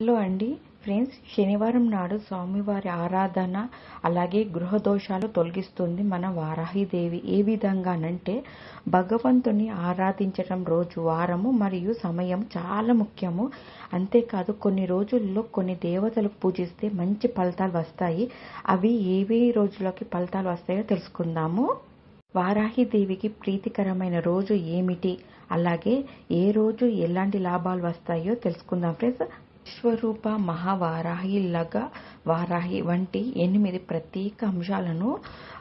Hello అండి. Friends శనివారం నాడు స్వామివారి ఆరాధన అలాగే గృహ దోషాలు తొలగిస్తుంది మన వారాహిదేవి. ఏ విధంగానంటే భగవంతుని ఆరాధించడం రోజు వారము మరియు సమయం చాలా ముఖ్యము. అంతేకాదు కొన్ని రోజుల్లో కొన్ని దేవతలకు పూజిస్తే మంచి ఫలితాలు వస్తాయి. అవి ఏవే రోజులకి ఫలితాలు వస్తాయో తెలుసుకుందాము. వారాహిదేవికి ప్రీతికరమైన రోజు ఏమిటి? అలాగే ఏ రోజు ఎలాంటి లాభాలు వస్తాయో తెలుసుకుందాం ఫ్రెండ్స్. విశ్వరూప మహావారాహి లగ వారాహి వంటి ఎనిమిది ప్రత్యేక అంశాలను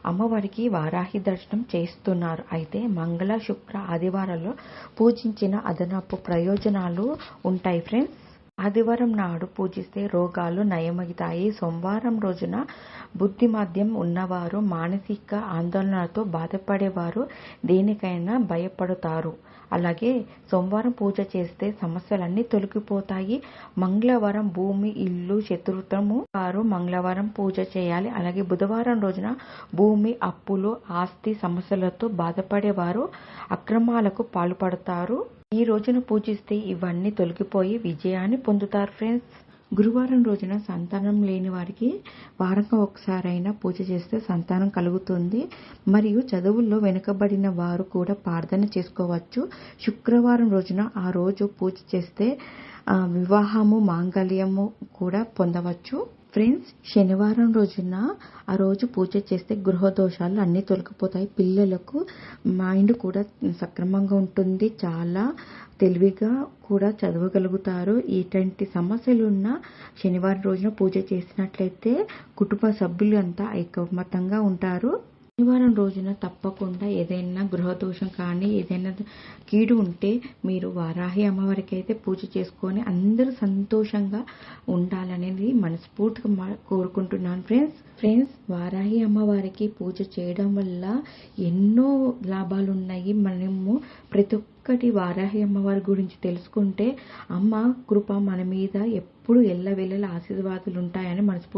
అమ్మవారికి వారాహి దర్శనం చేస్తున్నారు. అయితే మంగళ శుక్ర ఆదివారాల్లో పూజించిన అదనపు ప్రయోజనాలు ఉంటాయి ఫ్రెండ్స్. ఆదివారం నాడు పూజిస్తే రోగాలు నయమవుతాయి. సోమవారం రోజున బుద్ధిమాద్యం ఉన్నవారు మానసిక ఆందోళనతో బాధపడేవారు దేనికైనా భయపడతారు. అలాగే సోమవారం పూజ చేస్తే సమస్యలన్నీ తొలగిపోతాయి. మంగళవారం భూమి ఇల్లు చతుర్థము వారు మంగళవారం పూజ చేయాలి. అలాగే బుధవారం రోజున భూమి అప్పులు ఆస్తి సమస్యలతో బాధపడేవారు అక్రమాలకు పాల్పడతారు. ఈ రోజున పూజిస్తే ఇవన్నీ తొలగిపోయి విజయాన్ని పొందుతారు ఫ్రెండ్స్. గురువారం రోజున సంతానం లేని వారికి వారంగా ఒకసారైనా పూజ చేస్తే సంతానం కలుగుతుంది. మరియు చదువుల్లో వెనుకబడిన వారు కూడా ప్రార్థన చేసుకోవచ్చు. శుక్రవారం రోజున ఆ రోజు పూజ చేస్తే వివాహము మాంగళ్యము కూడా పొందవచ్చు. ఫ్రెండ్స్ శనివారం రోజున ఆ రోజు పూజ చేస్తే గృహ దోషాలు అన్నీ తొలగిపోతాయి. పిల్లలకు మైండ్ కూడా సక్రమంగా ఉంటుంది. చాలా తెలివిగా కూడా చదవగలుగుతారు. ఎటువంటి సమస్యలు ఉన్నా శనివారం రోజున పూజ చేసినట్లయితే కుటుంబ సభ్యులు అంతా ఐకమత్యంగా ఉంటారు. శనివారం రోజున తప్పకుండా ఏదైనా గృహదోషం కానీ ఏదైనా కీడు ఉంటే మీరు వారాహి అమ్మవారికి అయితే పూజ చేసుకొని అందరూ సంతోషంగా ఉండాలనేది మనస్ఫూర్తిగా కోరుకుంటున్నాను ఫ్రెండ్స్. ఫ్రెండ్స్ వారాహి అమ్మవారికి పూజ చేయడం వల్ల ఎన్నో లాభాలు ఉన్నాయి మనము ప్రతి ఒక్కటి వారాహి అమ్మవారి గురించి తెలుసుకుంటే అమ్మ కృప మన మీద ఎప్పుడు ఎల్లవెల్లల ఆశీర్వాదాలు ఉంటాయని మనస్ఫూర్తి